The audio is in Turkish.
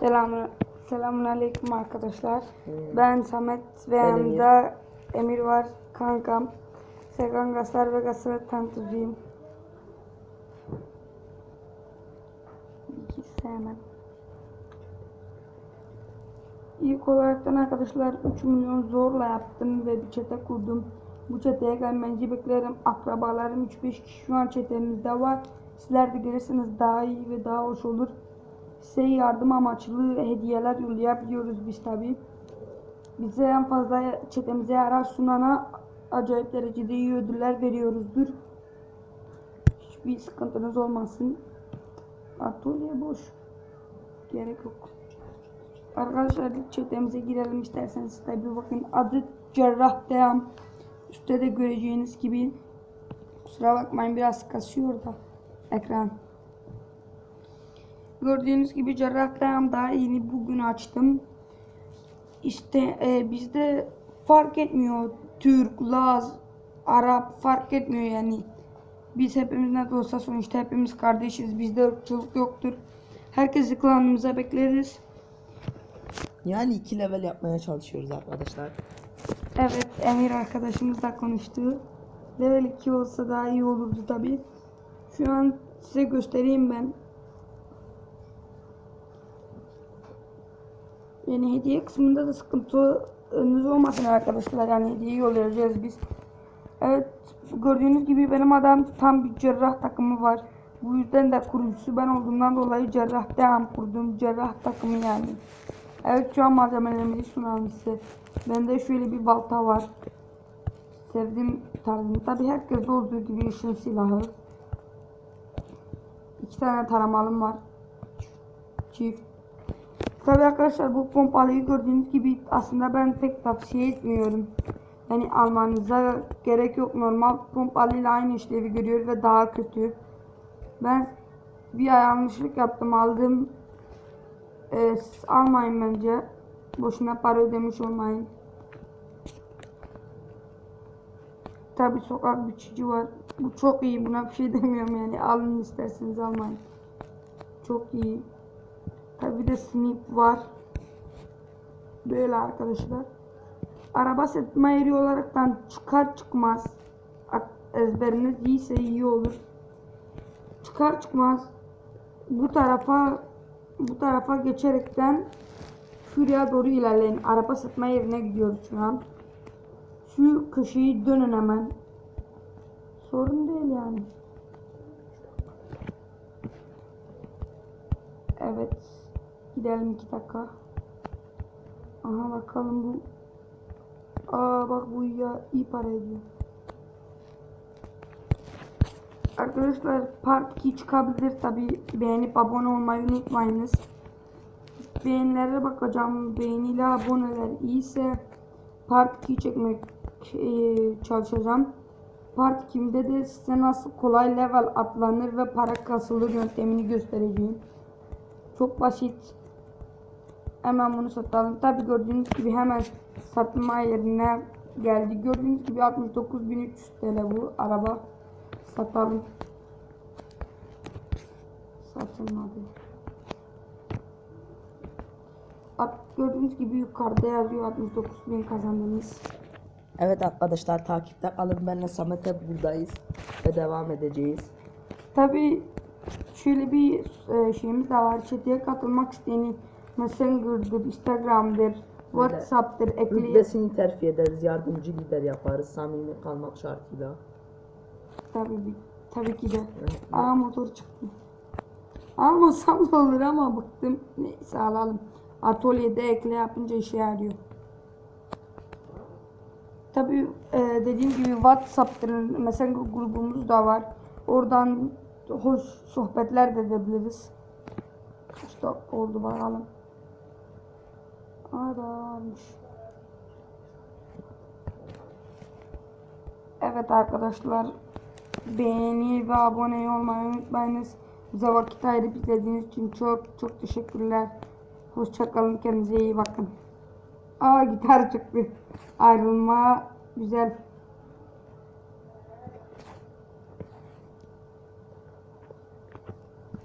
Selam, selamun aleyküm arkadaşlar. Ben Samet ve yanımda Emir var kankam. Serkan Gaslar ve Gaslar tanıtıcıyım. Hiç sevmem. İlk olaraktan arkadaşlar 3 milyon zorla yaptım ve bir çete kurdum. Bu çeteye gelmenizi beklerim. Akrabalarım 3-5 kişi şu an çetemizde var. Sizler de gelirseniz daha iyi ve daha hoş olur. Size yardım amaçlı hediyeler yollayabiliyoruz biz tabi. Bize en fazla çetemize yarar sunana acayip derecede iyi ödüller veriyoruzdur. Hiçbir sıkıntınız olmasın. Atölye boş. Gerek yok. Arkadaşlar çetemize girelim isterseniz tabi bakın adı Cerrah Deyam. Üstte de göreceğiniz gibi kusura bakmayın biraz kasıyor da ekran. Gördüğünüz gibi Cerrah Deyam daha yeni bugün açtım. İşte e, bizde fark etmiyor Türk, Laz, Arap fark etmiyor yani. Biz hepimiz ne de olsa sonuçta hepimiz kardeşiz. Bizde ırkçılık yoktur. Herkesi klanımıza bekleriz. Yani iki level yapmaya çalışıyoruz arkadaşlar. Evet Emir arkadaşımızla konuştu. Level 2 olsa daha iyi olurdu tabi. Şu an size göstereyim ben. Yani hediye kısmında da sıkıntınız olmasın arkadaşlar. Yani hediye yollayacağız biz. Evet gördüğünüz gibi benim adam tam bir cerrah takımı var. Bu yüzden de kurucusu ben olduğumdan dolayı cerrah devam kurdum. Cerrah takımı yani. Evet şu an malzemelerimizi sunalım size. Bende şöyle bir balta var. Sevdiğim tarzını. Tabi herkeste olduğu gibi ışın silahı. İki tane taramalım var. Çift. Tabi arkadaşlar bu pompalıyı gördüğünüz gibi aslında ben pek tavsiye etmiyorum. Yani almanıza gerek yok. Normal pompalıyla aynı işlevi görüyor ve daha kötü. Ben bir yanlışlık yaptım aldım. Ee, siz almayın bence. Boşuna para ödemiş olmayın. Tabi sokak biçici var. Bu çok iyi. Buna bir şey demiyorum yani. Alın isterseniz almayın. Çok iyi. Tabi de snip var. Böyle arkadaşlar. Araba setme yeri olaraktan çıkar çıkmaz. Ezberiniz iyiyse iyi olur. Çıkar çıkmaz bu tarafa bu tarafa geçerekten şuraya doğru ilerleyin. Araba satma yerine gidiyoruz şu an. Şu köşeyi dönün hemen. Sorun değil yani. Evet. Gidelim iki dakika. Aha bakalım bu. Aa bak bu ya iyi para ediyor. Arkadaşlar part 2 çıkabilir tabi beğenip abone olmayı unutmayınız. Beğenilere bakacağım. Beğeniyle aboneler iyiyse part 2 çekmek eee, çalışacağım. Part 2'de de size nasıl kolay level atlanır ve para kasılır yöntemini göstereceğim. Çok basit. Hemen bunu satalım. Tabi gördüğünüz gibi hemen satma yerine geldi. Gördüğünüz gibi 69.300 TL bu araba. Satalım. Satılmadı. At, gördüğünüz gibi yukarıda yazıyor 69.000 kazandınız. Evet arkadaşlar takipte kalın. Benle Samet hep buradayız. Ve devam edeceğiz. Tabi şöyle bir e, şeyimiz de var. Chat'e katılmak isteyeni Messenger'dır, Instagram'dır, Whatsapp'tır ekleyin. Rütbesini terfi ederiz. Yardımcı lider yaparız. Samimi kalmak şartıyla. Tabii, tabii ki de. Aa motor çıktı. Almasam da olur ama bıktım. Neyse alalım. Atölyede ekle yapınca işe yarıyor. Tabii e, dediğim gibi WhatsApp'tır. Mesela grubumuz da var. Oradan hoş sohbetler de edebiliriz. Dakika oldu bakalım. Aramış. Evet arkadaşlar beğeni ve abone olmayı unutmayınız. Bize vakit ayırıp izlediğiniz için çok çok teşekkürler. Hoşçakalın kendinize iyi bakın. Aa gitar çıktı. Ayrılma güzel.